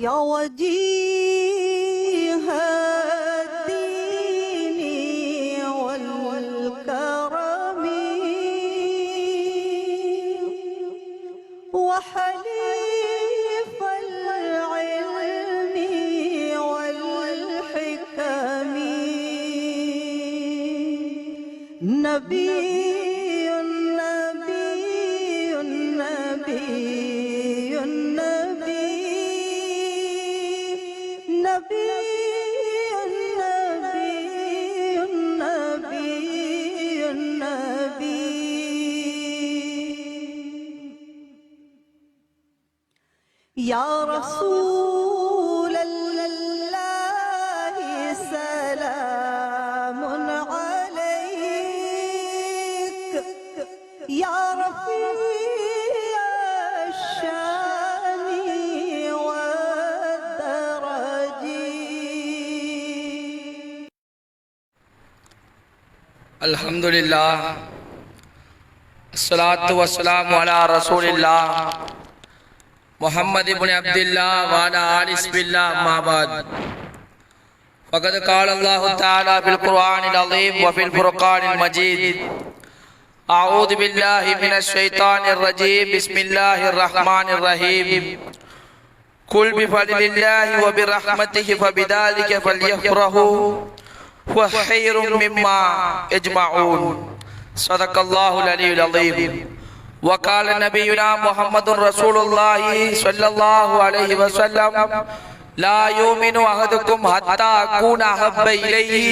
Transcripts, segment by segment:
يا وجيه الدين والكرم وحليف العلم والحكم. نبي نبي نبي. يا رسول الله سلام عليك. يا رفيع الشأن والدرج الحمد لله. الصلاة والسلام على رسول الله. محمد بن عبد الله وعلى آل بسم الله ما بعد فقد قال الله تعالى في القرآن العظيم وفي الفرقان المجيد أعوذ بالله من الشيطان الرجيم بسم الله الرحمن الرحيم قل بفضل الله وبرحمته فبذلك فليفرحوا هو خير مما يجمعون صدق الله العلي العظيم وقال نبينا محمد رسول الله صلى الله عليه وسلم لا يؤمن أحدكم حتى أكون أحب إليه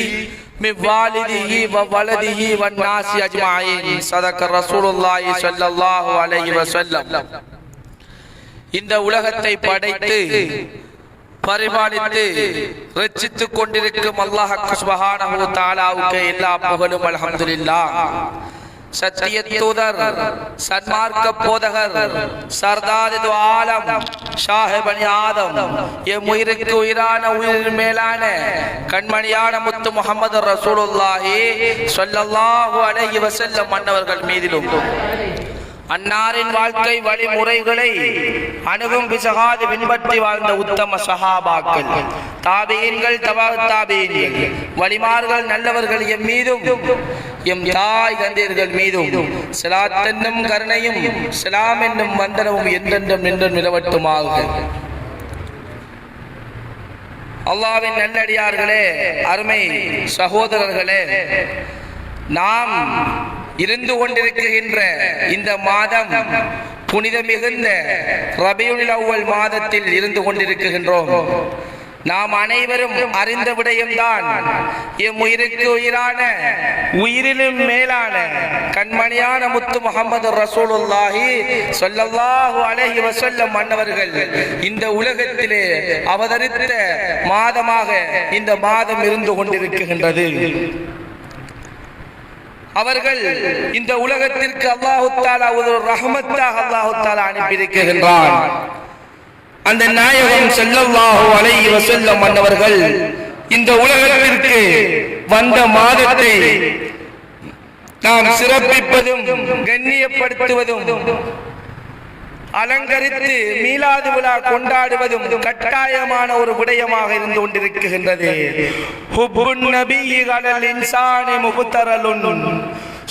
من والده وولده والناس أجمعين صدق رسول الله صلى الله عليه وسلم இந்த உலகத்தை படைத்து பரிபாலித்து ரட்சித்துக் கொண்டிருக்கும் அல்லாஹ் சுபஹானஹு தஆலாவுக்கு எல்லா புகழும் அல்ஹம்துலில்லாஹ் சத்திய தூதர் சன்மார்க்க போதகர் சர்தார் இது ஆலம் ஷாஹிபனி ஆதம் எம் உயிருக்கு உயிரான உயிரின் மேலான கண்மணியான முத்து முகமது ரசூலுல்லாஹி சொல்லல்லாஹு அலைஹி வஸல்லம் மன்னவர்கள் மீதிலும். அன்னாரின் வாழ்க்கை வழிமுறைகளை அணுகும் பிசகாது பின்பற்றி வாழ்ந்த உத்தம சஹாபாக்கள். தாபீன்கள் தபா தாபியன்கள் வழிமார்கள் நல்லவர்கள் எம் மீதும் எம் தாய் தந்தையர்கள் மீதும் சிலாத்தென்னும் கருணையும் சிலாம் என்னும் வந்தனமும் என்றென்றும் நின்றும் நிலவட்டுமாக. அல்லாவின் நல்லடியார்களே அருமை சகோதரர்களே நாம் இருந்து கொண்டிருக்கின்ற இந்த மாதம் புனித மிகுந்த ரபியுல் அவ்வல் மாதத்தில் இருந்து கொண்டிருக்கின்றோம். நாம் அனைவரும் அறிந்த விடயம்தான் எம் உயிருக்கு உயிரான உயிரிலும் மேலான கண்மணியான முத்து முகமது ரசூலுல்லாஹி சொல்லல்லாஹு அலைஹி வசல்லம் மன்னவர்கள் இந்த உலகத்திலே அவதரித்த மாதமாக இந்த மாதம் இருந்து கொண்டிருக்கின்றது. அவர்கள் இந்த உலகத்திற்கு அல்லாஹு தாலா ஒரு ரஹமத்தாக அல்லாஹு தாலா அனுப்பியிருக்கின்றான் அந்த நாயகம் ஸல்லல்லாஹு அலைஹி வஸல்லம் மன்னவர்கள் இந்த உலகத்திற்கு வந்த மாதத்தை நாம் சிறப்பிப்பதும் கண்ணியப்படுத்துவதும் அலங்கரித்து மீலாது விழா கொண்டாடுவதும் கட்டாயமான ஒரு விடயமாக இருந்து கொண்டிருக்கின்றது. ஹுப்புன்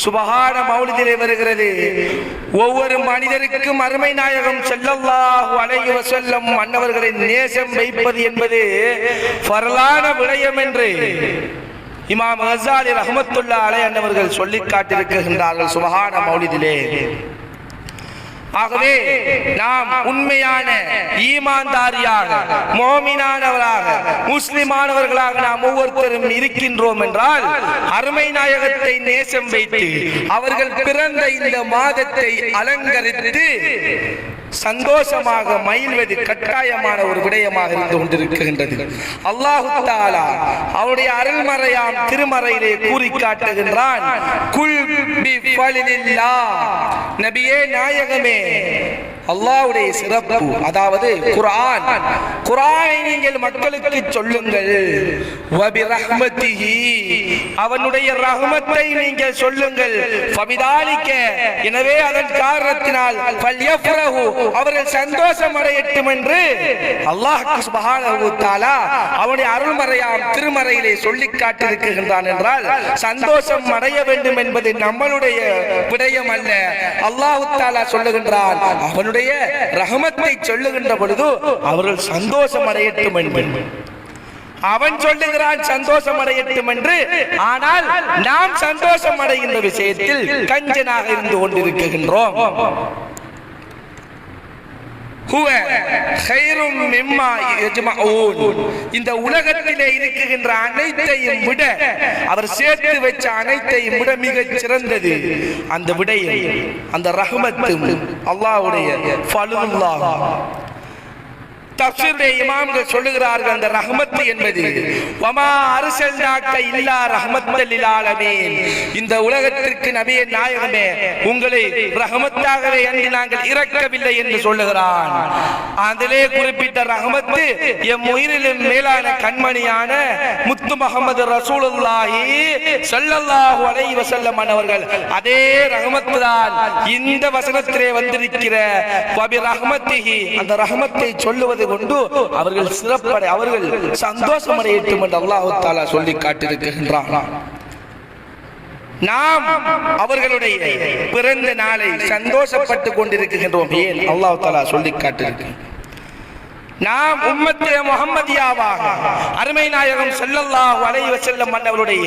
சுபஹான மௌலிதிலே வருகிறது. ஒவ்வொரு மனிதருக்கும் அருமை நாயகம் செல்லல்லாஹு அலைய செல்லும் மன்னவர்களின் நேசம் வைப்பது என்பது பரலான விடயம் என்று இமாம் ஹசாலி ரஹமத்துல்லா அலை அன்னவர்கள் சொல்லி காட்டியிருக்கின்றார்கள். சுபஹான மௌலிதிலே. ஆகவே நாம் உண்மையான ஈமான்தாரியாக மோமினானவராக முஸ்லிமானவர்களாக நாம் ஒவ்வொருத்தரும் இருக்கின்றோம் என்றால் அருமை நாயகத்தை நேசம் வைத்து அவர்கள் பிறந்த இந்த மாதத்தை அலங்கரித்து சந்தோஷமாக மயில்வது கட்டாயமான ஒரு விடயமாக இருந்து கொண்டிருக்கின்றது. அல்லாஹு தாலா அவருடைய அருள்மறையாம் திருமறையிலே கூறி காட்டுகின்றான் குல் பி நபியே நாயகமே அல்லாவுடைய சிறப்பு. அதாவது குரான் குரானை நீங்கள் மக்களுக்கு சொல்லுங்கள். அவனுடைய ரஹமத்தை நீங்கள் சொல்லுங்கள். எனவே அதன் காரணத்தினால் அவர்கள் சந்தோஷம் அடையட்டும் என்று அல்லாஹ் தஆலா அவனுடைய அருள்மறையாம் திருமறையிலே சொல்லி காட்டியிருக்கின்றான் என்றால் சந்தோஷம் அடைய வேண்டும் என்பது நம்மளுடைய விடயம் அல்ல. அல்லாஹு தாலா சொல்லுகின்றான். அவனுடைய ரஹமத்தை சொல்லுகின்ற பொழுது அவர்கள் சந்தோஷம் அடையட்டும் என்பது அவன் சொல்லுகிறான் சந்தோஷம் அடையட்டும் என்று ஆனால் நாம் சந்தோஷம் அடைகின்ற விஷயத்தில் கஞ்சனாக இருந்து கொண்டிருக்கின்றோம். இந்த உலகத்திலே இருக்குகின்ற அனைத்தையும் விட அவர் சேர்த்து வச்ச அனைத்தையும் விட மிகச் சிறந்தது அந்த விடையை அந்த ரஹமத்தும் அல்லாஹ்வுடைய தப்சீருடைய இமாம்கள் சொல்லுகிறார்கள் அந்த ரஹமத்து என்பது வமா இல்லா ரஹமத்தல் ஆலமீன். இந்த உலகத்திற்கு நாயகமே உங்களை ரஹமத்தாகவே நாங்கள் இறக்கவில்லை என்று சொல்லுகிறான். அதிலே குறிப்பிட்ட ரஹமத்து எம் உயிரிலும் மேலான கண்மணியான முத்து முகமது ரசூலுல்லாஹி ஸல்லல்லாஹு அலைஹி வஸல்லம் அவர்கள் அதே ரஹமத்து தான் இந்த வசனத்திலே வந்திருக்கிற. வபி ரஹமத்திஹி அந்த ரஹமத்தை சொல்லுவது கொண்டு அவர்கள் சிறப்படை அவர்கள் சந்தோஷம் அடையட்டும் என்று அல்லாஹு தாலா சொல்லி காட்டியிருக்கின்றான். நாம் அவர்களுடைய பிறந்த நாளை சந்தோஷப்பட்டு கொண்டிருக்கின்றோம். ஏன்? அல்லாஹ் தாலா சொல்லி காட்டிருக்கு நாம் உம்மத்தே முகம்மதியாவாக அருமை நாயகம் ஸல்லல்லாஹு அலைவ செல்லம் மன்னவருடைய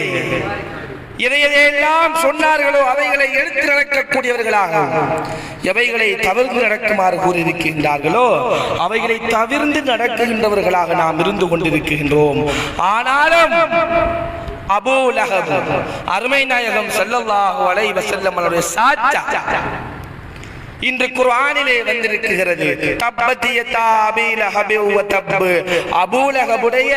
எதை எதையெல்லாம் சொன்னார்களோ அவைகளை எடுத்து நடக்கக்கூடியவர்களாக எவைகளை தவிர்த்து நடக்குமாறு கூறியிருக்கின்றார்களோ அவைகளை தவிர்த்து நடக்குகின்றவர்களாக நாம் இருந்து கொண்டிருக்கின்றோம். ஆனாலும் அபூ லஹப் அருமை நாயகம் செல்லல்லாஹு அலை வசல்லம் அவருடைய சாச்சா இன்று குர்ஆனிலே வந்திருக்கிறது. தப்பத்தியதா அபீலஹபி வ தப்பு. அபூலஹபுடைய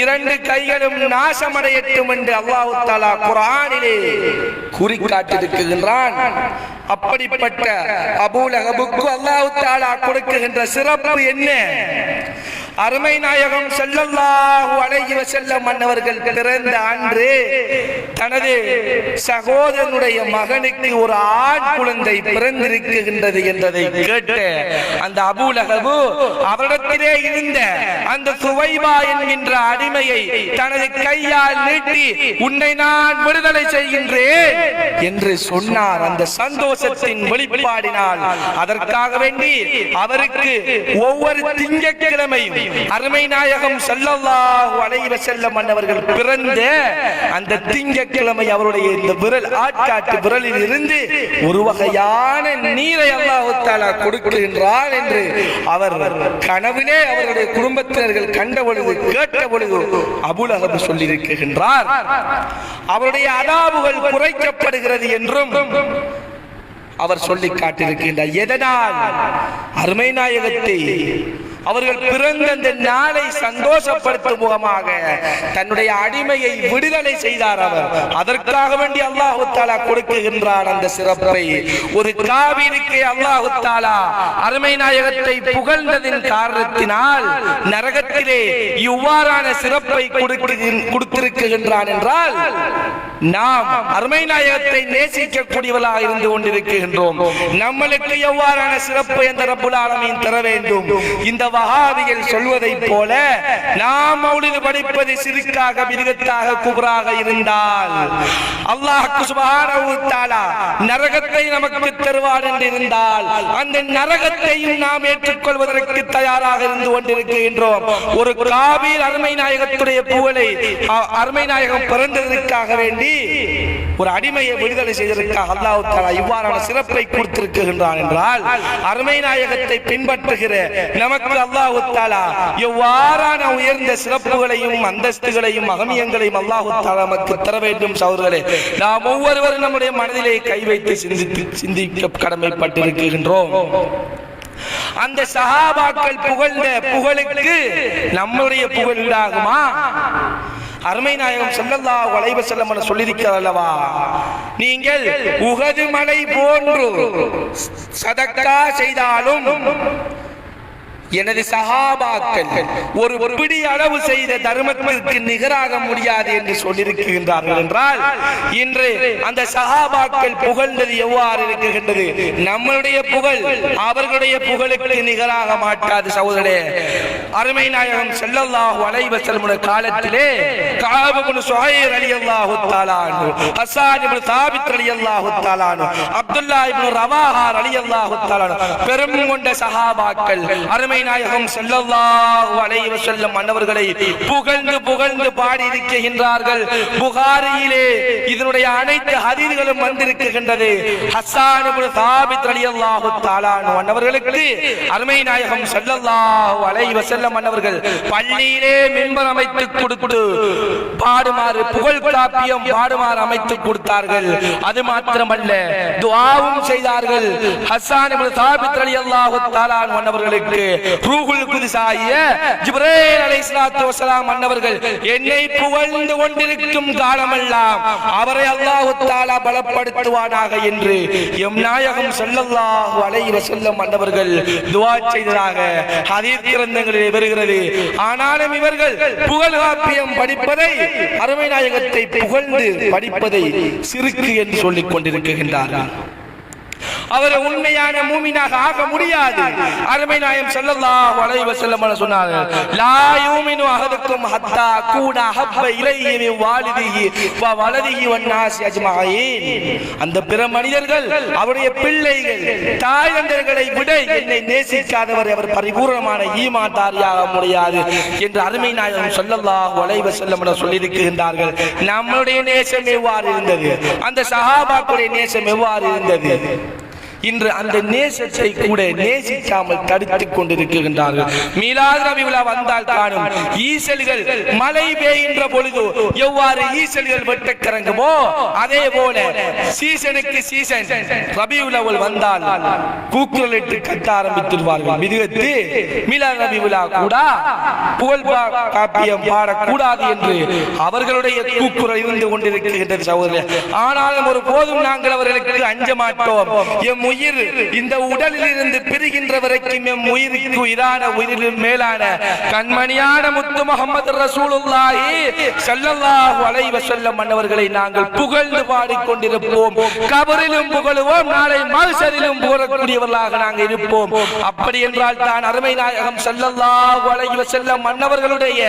இரண்டு கைகளும் நாசமடையட்டும் என்று அல்லாஹ் தஆலா குர்ஆனிலே கூறி அப்படிப்பட்ட அபூலஹபுக்கு அல்லாஹ் தஆலா கொடுக்குகின்ற சிறப்பு என்ன? அருமை நாயகம் செல்லல்லாஹு அழகிய செல்ல மன்னவர்கள் பிறந்த அன்று தனது சகோதரனுடைய மகனுக்கு ஒரு ஆண் குழந்தை பிறந்திருக்கின்றது என்றதை கேட்டு அந்த அபூலகபு அவரிடத்திலே இருந்த அந்த சுவைபா என்கின்ற அடிமையை தனது கையால் நீட்டி உன்னை நான் விடுதலை செய்கின்றேன் என்று சொன்னார். அந்த சந்தோஷத்தின் வெளிப்பாடினால் அதற்காக வேண்டி அவருக்கு ஒவ்வொரு திங்கட்கிழமையும் அருமை நாயகம் ஸல்லல்லாஹு அலைஹி செல்லம் அன்னவர்கள் பிறந்த அந்த திங்கட்கிழமை அவருடைய இந்த விரல் ஆட்காட்டு விரலில் இருந்து ஒரு வகையான நீரை அல்லாஹு தாலா கொடுக்கின்றான் என்று அவர் கனவிலே அவருடைய குடும்பத்தினர்கள் கண்ட பொழுது கேட்ட பொழுது அபுலகபு சொல்லியிருக்கின்றார். அவருடைய அதாவுகள் குறைக்கப்படுகிறது என்றும் அவர் சொல்லி காட்டியிருக்கின்றார். எதனால்? அருமை நாயகத்தை அவர்கள் பிறந்த அந்த நாளை சந்தோஷப்படுத்தும் முகமாக தன்னுடைய அடிமையை விடுதலை செய்தார் அவர். அதற்காக வேண்டி அல்லாஹு தாலா கொடுக்குகின்றார் அந்த சிறப்பை. ஒரு காவிரிக்கு அல்லாஹு தாலா அருமை நாயகத்தை புகழ்ந்ததின் காரணத்தினால் நரகத்திலே இவ்வாறான சிறப்பை கொடுத்திருக்கின்றான் என்றால் நாம் அருமை நாயகத்தை நேசிக்கக்கூடியவர்களாக இருந்து கொண்டிருக்கின்றோம். நம்மளுக்கு எவ்வாறான சிறப்பு என்ற ரப்புல் ஆலமீன் தர வேண்டும். இந்த வஹாபிகள் சொல்வதை போல நாம் மௌலிது படிப்பது சிறுக்காக மிருகத்தாக குபராக இருந்தால் அல்லாஹ் சுப்ஹானஹு தஆலா நரகத்தை நமக்கு தருவார் என்று இருந்தால் அந்த நரகத்தையும் நாம் ஏற்றுக்கொள்வதற்கு தயாராக இருந்து கொண்டிருக்கின்றோம். ஒரு காபீர் அருமை நாயகத்துடைய புகழை அருமை நாயகம் பிறந்ததற்காக வேண்டி ஒரு அடிமையை விடுதலை செய்ததற்காக அல்லாஹ் தஆலா இவ்வாறான சிறப்பை கொடுத்திருக்கின்றான் என்றால் அருமை நாயகத்தை பின்பற்றுகிற நமக்கு அல்லாஹு தாலா எவ்வாறான உயர்ந்த சிறப்புகளையும் அந்தஸ்துகளையும் அகமியங்களையும் அல்லாஹு தாலா நமக்கு தர வேண்டும் சௌர்களே நாம் ஒவ்வொருவரும் நம்முடைய மனதிலே கை வைத்து சிந்தித்து சிந்திக்க கடமைப்பட்டிருக்கின்றோம். அந்த சகாபாக்கள் புகழ்ந்த புகழுக்கு நம்முடைய புகழ் உண்டாகுமா? அருமை நாயகம் செல்லல்லா வளைவ செல்லம் சொல்லியிருக்கிறார் அல்லவா? நீங்கள் உகது மலை போன்று சதக்கா செய்தாலும் எனது சகாபாக்கள் ஒரு பிடி அளவு செய்த தர்மத்திற்கு நிகராக முடியாது என்று சொல்லியிருக்கின்றார்கள் என்றால் இன்று அந்த சகாபாக்கள் புகழ்ந்தது எவ்வாறு இருக்கின்றது? நம்மளுடைய புகழ் அவர்களுடைய புகழுக்கு நிகராக மாட்டாது சகோதரே அருமை நாயகம் செல்லல்லாஹு அலைஹி காலத்திலே கஅப் சுஹைர் ரலியல்லாஹு தஆலா அன்ஹு ஹஸ்ஸான் இப்னு சாபித் அப்துல்லா இப்னு ரவாஹா ரலியல்லாஹு தஆலா அன்ஹு பெரும் கொண்ட சஹாபாக்கள் அருமை நாயகம் ஸல்லல்லாஹு அலைஹி வஸல்லம் அன்னவர்களை புகழ்ந்து புகழ்ந்து பாடி இருக்கின்றார்கள் புகாரியிலே இதனுடைய அனைத்து ஹதீர்களும் வந்திருக்கின்றது. ஹசான் சாபித் அலி அல்லாஹு அன்ஹு. அன்னவர்களுக்கு அருமை நாயகம் செல்லல்லா அலைஹி வஸல்லம் மன்னவர்கள் பள்ளியிலே மின்பர் அமைத்து கொடுத்து பாடுமாறு புகழ் காப்பியம் பாடுமாறு அமைத்து கொடுத்தார்கள். அது மாத்திரமல்ல துவாவும் செய்தார்கள். ஹசான் சாபித் அலி அல்லாஹு அன்ஹு. அன்னவர்களுக்கு ரூஹுல் குத்ஸ் ஆகிய அலைஹிஸ்ஸலாத்து வஸலாம் அன்னவர்கள் என்னை புகழ்ந்து கொண்டிருக்கும் காலமெல்லாம் அவரை அல்லாஹ் தஆலா பலப்படுத்துவானாக என்று எம் நாயகம் ஸல்லல்லாஹு அலைஹி வஸல்லம் அன்னவர்கள் துஆ செய்ததாக ஹதீஸ் கிரந்தங்களிலே வருகிறது. ஆனாலும் இவர்கள் புகழ் காப்பியம் படிப்பதை அருமை நாயகத்தை புகழ்ந்து படிப்பதை சிறுக்கு என்று சொல்லிக் கொண்டிருக்கின்றார்கள். அவர் உண்மையான மூமினாக ஆக முடியாது. அருமை நாயம் ஸல்லல்லாஹு அலைஹி வஸல்லம் சொன்னாங்க லா யூமினு அஹதுக்கும் ஹத்தா கூட ஹப்ப இலைஹி மின் வாலிதிஹி வ வலதிஹி வன் அஜ்மஈன் அந்த பிற மனிதர்கள் அவருடைய பிள்ளைகள் தாய் விட என்னை நேசிக்காதவர் அவர் பரிபூர்ணமான ஈமான்தாரியாக முடியாது என்று அருமை நாயகம் ஸல்லல்லாஹு அலைஹி வஸல்லம் சொல்லியிருக்கின்றார்கள். நம்முடைய நேசம் எவ்வாறு இருந்தது? அந்த சஹாபாக்குடைய நேசம் எவ்வாறு இருந்தது? இன்று அந்த நேசத்தை கூட நேசிக்காமல் தடுத்துக் கொண்டிருக்கின்றார்கள். மீலாது நபி விழா வந்தால் காணும் ஈசல்கள் மழை பெய்கின்ற பொழுது எவ்வாறு ஈசல்கள் வெட்டக்கிறங்குமோ அதே போல சீசனுக்கு சீசன் ரபி அவல் வந்தால் கூக்குரலிட்டு கத்த ஆரம்பித்திருவார்கள் மிதுகத்து மீலாது நபி விழா கூட புகழ் காப்பியம் பாடக்கூடாது என்று அவர்களுடைய கூக்குரல் இருந்து கொண்டிருக்கின்றது சகோதரர் ஆனாலும் ஒரு போதும் நாங்கள் அவர்களுக்கு அஞ்ச மாட்டோம். எம் உயிர். இந்த உடலில் இருந்து பிரிகின்ற வரைக்கும் எம் உயிருக்கு உயிரான உயிரில் மேலான கண்மணியான முத்து முகமது ரசூலுல்லாஹி ஸல்லல்லாஹு அலைஹி வஸல்லம் அன்னவர்களை நாங்கள் புகழ்ந்து பாடிக்கொண்டிருப்போம். கபரிலும் புகழுவோம் நாளை மகசரிலும் புகழக்கூடியவர்களாக நாங்கள் இருப்போம். அப்படி என்றால் தான் அருமை நாயகம் ஸல்லல்லாஹு அலைஹி வஸல்லம் அன்னவர்களுடைய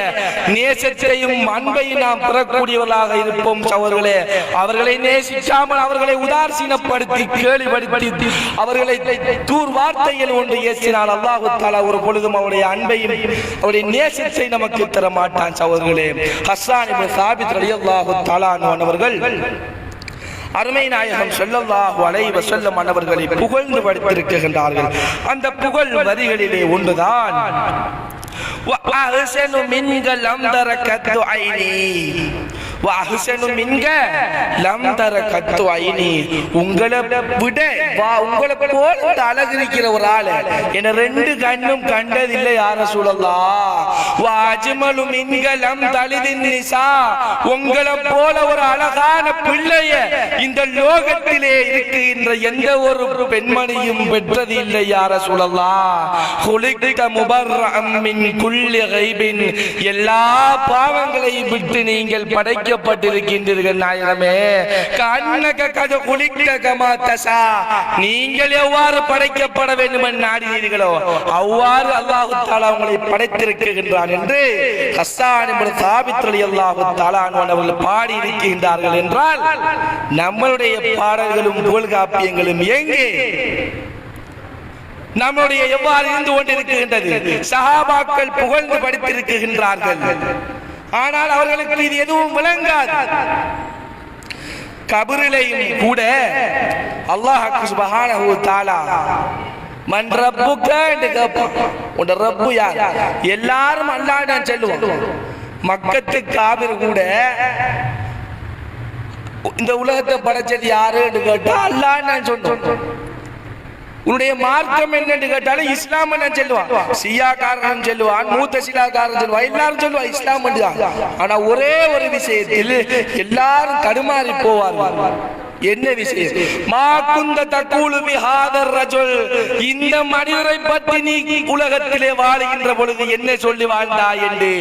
நேசத்தையும் அன்பையும் நாம் பெறக்கூடியவர்களாக இருப்போம் சகோதரர்களே. அவர்களை நேசிக்காமல் அவர்களை உதாசீனப்படுத்தி கேலிப்படுத்தி அவர்களை தூர் வார்த்தைகள் ஒன்று ஏசினால் அல்லாஹு தாலா ஒரு பொழுதும் அவருடைய அன்பையும் அவருடைய நேசத்தை நமக்கு தர மாட்டான் சகோதரர்களே ஹஸ்ஸான் இப்னு சாபித் ரலியல்லாஹு தஆலா அன்ஹு அவர்கள் அருமை நாயகம் ஸல்லல்லாஹு அலைஹி வஸல்லம் அன்னவர்களை புகழ்ந்து படித்திருக்கின்றார்கள் அந்த புகழ் வரிகளிலே ஒன்றுதான் وأحسن منك لم تركت عيني மின்க லம் தர கத்துவாயினி உங்கள உங்களை விட. உங்களை போல அழகு இருக்கிற ஒரு ஆளு. என ரெண்டு கண்ணும் கண்டதில்லை யார சூழலாம் வாஜிமலும் இங்கலம் தலிதின் நிசா. உங்களை போல ஒரு அழகான பிள்ளைய இந்த லோகத்திலே இருக்கின்ற எந்த ஒரு பெண்மணியும் பெற்றது இல்லை யார சூழலாம் குளிக்க முபர்ரமின் குள்ளி எல்லா பாவங்களையும் விட்டு நீங்கள் படைக்க படைக்கப்பட்டிருக்கின்றீர்கள் நாயகமே. கண்ணக கத குளிக்க கமா நீங்கள் எவ்வாறு படைக்கப்பட வேண்டும் என்று நாடினீர்களோ அவ்வாறு அல்லாஹு தாலா உங்களை படைத்திருக்கின்றான் என்று ஹஸ்தான் இப்னு சாபித் ரலியல்லாஹு தஆலா அன்ஹு அவர்கள் பாடி இருக்கின்றார்கள் என்றால் நம்மளுடைய பாடல்களும் புகழ்காப்பியங்களும் எங்கே நம்முடைய எவ்வாறு இருந்து கொண்டிருக்கின்றது சஹாபாக்கள் புகழ்ந்து படித்திருக்கின்றார்கள். ஆனால் அவர்களுக்கு இது எதுவும் விளங்காது. கபிரிலையும் கூட அல்லாஹ் சுபஹானஹு தாலா மன் ரப்புக்க என்று கேட்போம் உன் ரப்பு யார்? எல்லாரும் அல்லாஹ்தான் செல்லுவோம். மக்கத்து காபிர் கூட இந்த உலகத்தை படைச்சது யாரு என்று கேட்டா அல்லான்னு நான் சொன்னோம் உன்னுடைய மார்க்கம் என்னன்னு கேட்டாலும் இஸ்லாம் என்ன சொல்லுவான் சியாக்காரன் சொல்லுவான் மூத்த சிலாக்காரன் சொல்லுவான் எல்லாரும் சொல்லுவான் இஸ்லாம் ஆனா ஒரே ஒரு விஷயத்தில் எல்லாரும் தடுமாறி போவார்கள். என்ன விஷயம்? மா குந்த தக்கூலு பிஹாதர் ரஜுல் இந்த மனிதரை பற்றி நீ உலகத்திலே வாழுகின்ற பொழுது என்ன சொல்லி வாழ்ந்தாய் என்று?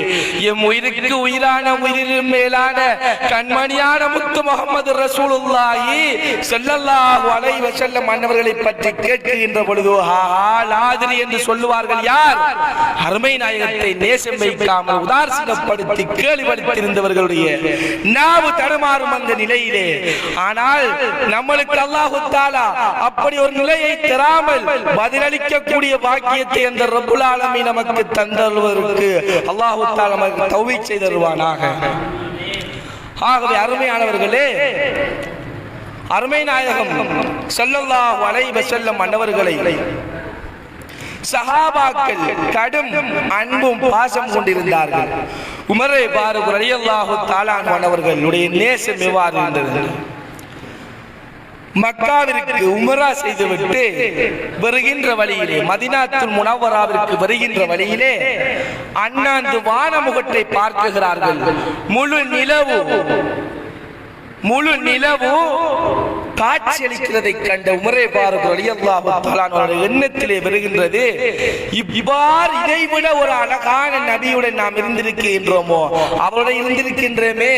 எம் உயிருக்கு உயிரான உயிரின் மேலான கண்மணியான முத்து முகமது ரசூலுல்லாஹி ஸல்லல்லாஹு அலைஹி வஸல்லம் அன்னவர்களை பற்றி கேட்கின்ற பொழுது ஆலாதிரி என்று சொல்லுவார்கள் யார்? அருமை நாயகத்தை நேசம் வைக்காமல் உதாசீனப்படுத்தி கேள்விப்படுத்தியிருந்தவர்களுடைய நாவு தடுமாறும் அந்த நிலையிலே. ஆனால் நம்மளுக்கு அல்லாஹு தாலா அப்படி ஒரு நிலையை தராமல் பதிலளிக்கக்கூடிய பாக்கியத்தை அந்த ரபுல் ஆலமி நமக்கு தந்தருவதற்கு அல்லாஹு தாலா நமக்கு தௌவி செய்தருவானாக ஆகவே அருமையானவர்களே அருமை நாயகம் செல்லல்லா வலை வஸல்லம் மன்னவர்களை சஹாபாக்கள் கடும் அன்பும் பாசம் கொண்டிருந்தார்கள். உமரை பாருக் ரலியல்லாஹு தாலான் அவர்களுடைய நேசம் எவ்வாறு இருந்தது? மக்காவிற்கு உமரா செய்துவிட்டு வருகின்ற வழியிலே மதினாத்துல் முனவராவிற்கு வருகின்ற வழியிலே அண்ணாந்து வானமுகத்தை பார்க்குகிறார்கள். முழு நிலவு முழு நிலவு காட்சியளிக்கிறதை கண்ட உமரே பாரத் எண்ணத்திலே வருகின்றது. இவ்வாறு இதைவிட ஒரு அழகான நபியுடன் நாம் இருந்திருக்கின்றோமோ? அவருடன் இருந்திருக்கின்றோமே?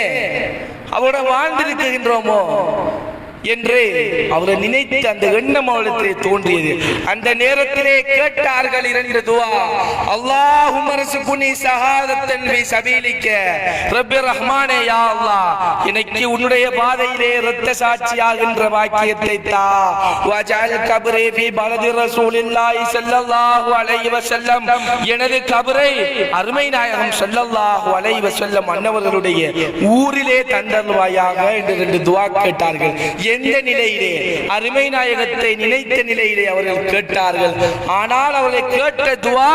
அவருடன் வாழ்ந்திருக்கின்றோமோ? என்று அவரை நினைத்து அந்த எண்ணம் அவளிடத்திலே தோன்றியது. அந்த நேரத்திலே கேட்டார்கள் இரண்டு துவா. அல்லாஹும் அரசு புனி பி சபீலிக்க. ரப்பி ரஹ்மானே யா அல்லாஹ். எனக்கு உன்னுடைய பாதையிலே இரத்த சாட்சியாகின்ற வாக்கியத்தை தா. வஜால் கபரே பி பலதி ரசூலில்லாஹி ஸல்லல்லாஹு அலைஹி வஸல்லம். எனது கபரை அருமை நாயகம் ஸல்லல்லாஹு அலைஹி வஸல்லம் அன்னவர்களுடைய ஊரிலே தந்தல்வாயாக என்று ரெண்டு துவா கேட்டார்கள். எந்த நிலையிலே? அருமை நாயகத்தை நினைத்த நிலையிலே அவர்கள் கேட்டார்கள். ஆனால் அவர்களை கேட்ட துவா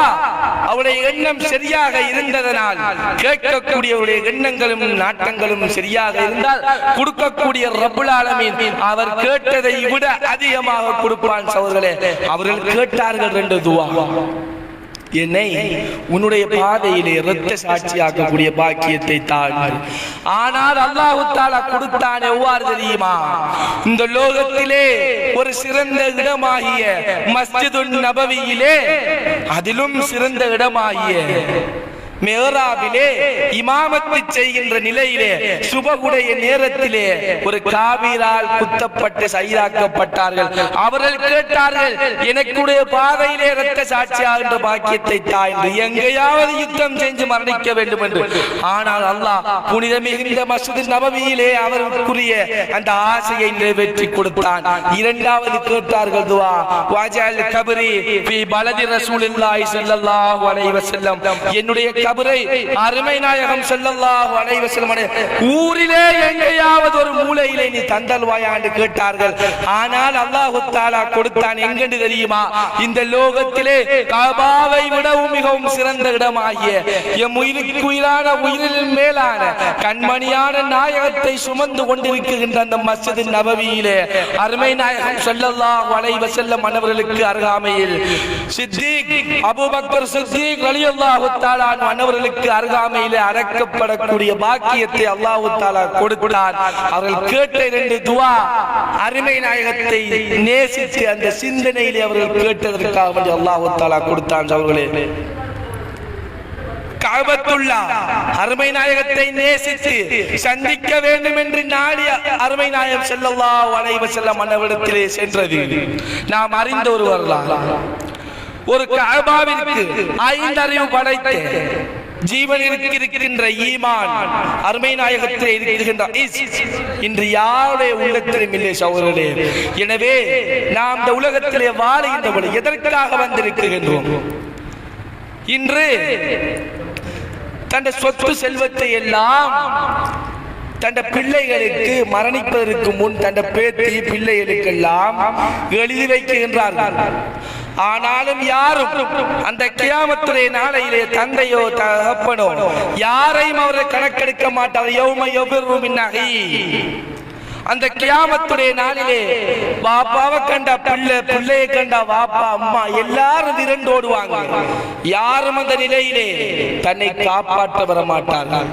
அவருடைய எண்ணம் சரியாக இருந்ததனால் கேட்கக்கூடியவருடைய எண்ணங்களும் நாட்டங்களும் சரியாக இருந்தால் கொடுக்கக்கூடிய ரப்புல் ஆலமீன் அவர் கேட்டதை விட அதிகமாக கொடுப்பான் சகோதரர்களே. அவர்கள் கேட்டார்கள் ரெண்டு துவா. என்னை உன்னுடைய பாதையிலே இரத்த சாட்சியாக்கக்கூடிய பாக்கியத்தை தான். ஆனால் அல்லாஹு தாலா கொடுத்தான் எவ்வாறு தெரியுமா? இந்த லோகத்திலே ஒரு சிறந்த இடமாகிய மஸ்ஜிதுன் நபவியிலே அதிலும் சிறந்த இடமாகிய மேராவிலே இமாமத்து செய்கின்ற நிலையிலே சுபகுடைய நேரத்திலே ஒரு காவிரால் குத்தப்பட்டு சைதாக்கப்பட்டார்கள். அவர்கள் கேட்டார்கள் எனக்குடைய பாதையிலே இரத்த சாட்சியாகின்ற பாக்கியத்தை தா எங்கேயாவது யுத்தம் செஞ்சு மரணிக்க வேண்டும் என்று. ஆனால் அல்லாஹ் புனித மிகுந்த மசூதி நபவியிலே அவர்களுக்குரிய அந்த ஆசையை நிறைவேற்றி கொடுத்தான். இரண்டாவது கேட்டார்கள் துவா வாஜால் கபரி பி பலதி ரசூலில்லாஹி ஸல்லல்லாஹு அலைஹி வஸல்லம் என்னுடைய கபரை அருமை நாயகம் செல்லல்லாஹு அலைஹி வஸல்லம் ஊரிலே எங்கேயாவது ஒரு மூலையிலே நீ தந்தல்வாயா என்று கேட்டார்கள். ஆனால் அல்லாஹு தாலா கொடுத்தான். எங்கென்று தெரியுமா? இந்த லோகத்திலே கபாவை விடவும் மிகவும் சிறந்த இடமாகிய எம் உயிருக்கு உயிரான உயிரில் மேலான கண்மணியான நாயகத்தை சுமந்து கொண்டிருக்கின்ற அந்த மஸ்ஜித் நபவியிலே அருமை நாயகம் ஸல்லல்லாஹு அலைஹி வஸல்லம் அன்னவர்களுக்கு அருகாமையில் சித்திக் அபுபக்கர் சித்திக் ரலியல்லாஹு தாலா அன்னவர்களுக்கு அருகாமையில அடக்கப்படக்கூடிய பாக்கியத்தை அல்லாஹு தாலா கொடுத்தார் அவர்கள் கேட்ட இரண்டு துவா அருமை நாயகத்தை நேசித்து அந்த சிந்தனையிலே அவர்கள் கேட்டதற்காக வேண்டி அல்லாஹு தாலா கொடுத்தான் அவர்களே. காபத்துல்லா அருமை நாயகத்தை நேசித்து சந்திக்க வேண்டும் என்று நாடி அருமை நாயகம் ஸல்லல்லாஹு அலைஹி செல்ல மன்னவிடத்திலே சென்றது. நாம் அறிந்த ஒருவர்களா? ஒரு கபாவிற்கு ஐந்தறிவு படைத்த ஜீவனிற்கு இருக்கின்ற ஈமான் அருமை நாயகத்தில் இருக்கின்ற இன்று யாருடைய உள்ளத்திலும் இல்லை சகோதரர்களே? எனவே நாம் இந்த உலகத்திலே வாழுகின்றபடி எதற்காக வந்திருக்கின்றோம்? இன்று தன் சொத்து செல்வத்தை எல்லாம் தன் பிள்ளைகளுக்கு மரணிப்பதற்கு முன் தன் பேத்தி பிள்ளைகளுக்கெல்லாம் எழுதி வைக்கின்றார்கள். ஆனாலும் யாரும் அந்த கியாமத்துடைய நாளையிலே தந்தையோ தகப்பனோ யாரையும் அவர்கள் கணக்கெடுக்க மாட்டார். யௌம யபிர்ரு மின் அந்த கியாமத்துடைய நாளிலே பாப்பாவை கண்டா பிள்ளை பிள்ளைய கண்டா வாப்பா அம்மா எல்லாரும் விரண்டு ஓடுவாங்க யாரும் அந்த நிலையிலே தன்னை காப்பாற்ற வர மாட்டார்கள்.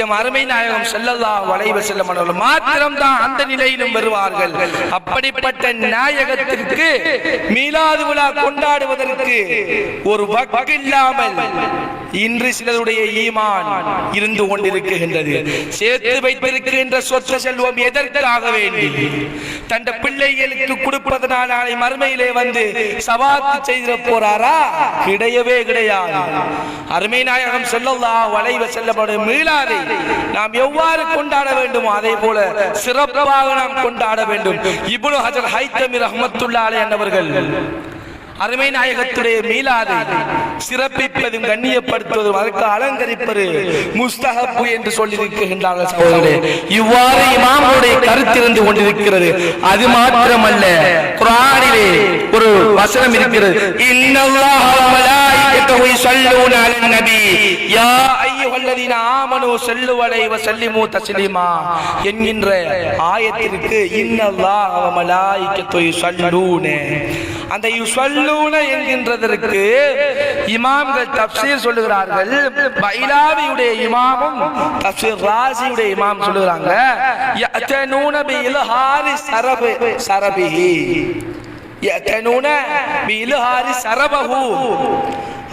எம் அருமை நாயகம் செல்லல்லா வளைவ செல்ல மாட்டவர்கள் மாத்திரம்தான் அந்த நிலையிலும் வருவார்கள். அப்படிப்பட்ட நாயகத்திற்கு மீலாது விழா கொண்டாடுவதற்கு ஒரு வக்கு இல்லாமல் இன்று சிலருடைய ஈமான் இருந்து கொண்டிருக்கின்றது. சேர்த்து வைத்திருக்கின்ற சொத்து செல்வம் எதற்காக வேண்டி? தன் பிள்ளைகளுக்கு கொடுப்பதனால் நாளை மறுமையிலே வந்து சவாத்து செய்திட போறாரா? கிடையவே கிடையாது. அருமை நாயகம் செல்லல்லா வளைவ செல்லப்படும் மீளாதை நாம் எவ்வாறு கொண்டாட வேண்டுமோ அதே போல சிறப்பாக நாம் கொண்டாட வேண்டும். இப்னு ஹஜர் ஹைத்தமி ரஹமத்துல்லாலே அன்னவர்கள் அருமை நாயகத்துடைய மீளாதை சிறப்பிப்பதும் கண்ணியப்படுத்துவதும் அதற்கு அலங்கரிப்பது முஸ்தஹப்பு என்று சொல்லியிருக்கின்றார்கள் சகோதரே இவ்வாறு இமாமுடைய கருத்திருந்து கொண்டிருக்கிறது. அது மாத்திரமல்ல குர்ஆனிலே ஒரு வசனம் இருக்கிறது. இன்னல்லாஹ மலாயிகத்தஹு யுஸல்லூன அலன் நபி. யா அய்யுஹல்லதீன ஆமனு ஸல்லு அலைஹி வ ஸல்லிமு தஸ்லீமா. என்கின்ற ஆயத்திற்கு இன்னல்லாஹ மலாயிகத்தஹு யுஸல்லூன அந்த யுஸல்லூன என்கின்றதற்கு இமாம்கள் தப்சீர் சொல்லுகிறார்கள். பைலாவியுடைய இமாமும் தப்சீர் ராசியுடைய இமாம் சொல்லுகிறாங்க. யத்தனூன பில்ஹாரி சரபு சரபிஹி. யத்தனூன பில்ஹாரி சரபஹு.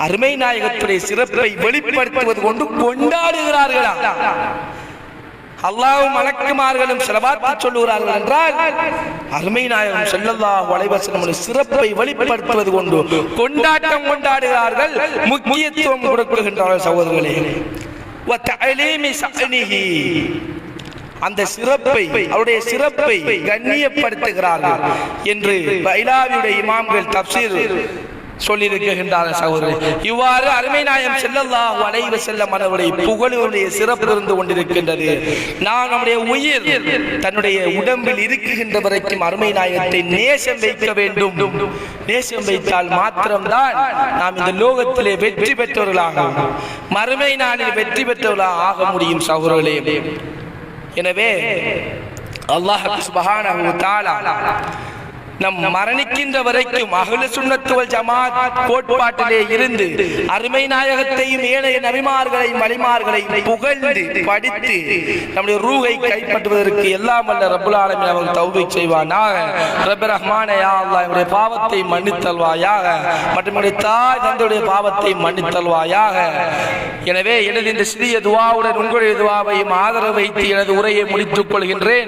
அருமை நாயகத்துடைய சிறப்பை வெளிப்படுத்துவது கொண்டு கொண்டாடுகிறார்களா அல்லாவும் மலக்குமார்களும் சிலபாத்து சொல்லுகிறார்கள் என்றால் அருமை நாயகம் செல்லல்லா அலைஹி சிறப்பை வெளிப்படுத்துவது கொண்டு கொண்டாட்டம் கொண்டாடுகிறார்கள் முக்கியத்துவம் கொடுக்கின்றார்கள் சகோதரர்களே. அந்த சிறப்பை அவருடைய சிறப்பை கண்ணியப்படுத்துகிறார்கள் என்று பைலாவியுடைய இமாம்கள் தப்சீர் சொல்லியிருக்கின்றார்கள் சகோதரர் இவ்வாறு அருமை நாயம் செல்லல்லா வளைவு செல்ல அவருடைய புகழுடைய சிறப்பு இருந்து கொண்டிருக்கின்றது. நான் நம்முடைய உயிர் தன்னுடைய உடம்பில் இருக்குகின்ற வரைக்கும் அருமை நாயத்தை நேசம் வைக்க வேண்டும். நேசம் வைத்தால் மாத்திரம்தான் நாம் இந்த லோகத்திலே வெற்றி பெற்றவர்களாக மறுமை நாளில் வெற்றி பெற்றவர்களாக ஆக முடியும் சகோதரர்களே. எனவே அல்லாஹ் சுபஹானஹு தஆலா நம் மரணிக்கின்ற வரைக்கும் அகல சுண்ணத்துவல் ஜமாத் கோட்பாட்டிலே இருந்து அருமை நாயகத்தையும் ஏனைய நபிமார்களையும் வழிமார்களையும் புகழ்ந்து படித்து நம்முடைய ரூகை கைப்பற்றுவதற்கு எல்லாம் வல்ல ரபுல் ஆலமின் அவன் தௌபை செய்வானாக. ரப்ப ரஹ்மானையா அல்லா என்னுடைய பாவத்தை மன்னித்தல்வாயாக. மற்றும் என்னுடைய தாய் தந்தையுடைய பாவத்தை மன்னித்தல்வாயாக. எனவே எனது இந்த சிறிய துவாவுடன் உங்களுடைய துவாவையும் ஆதரவு வைத்து எனது உரையை முடித்துக் கொள்கின்றேன்.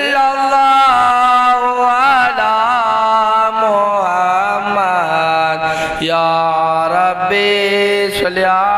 দেয়া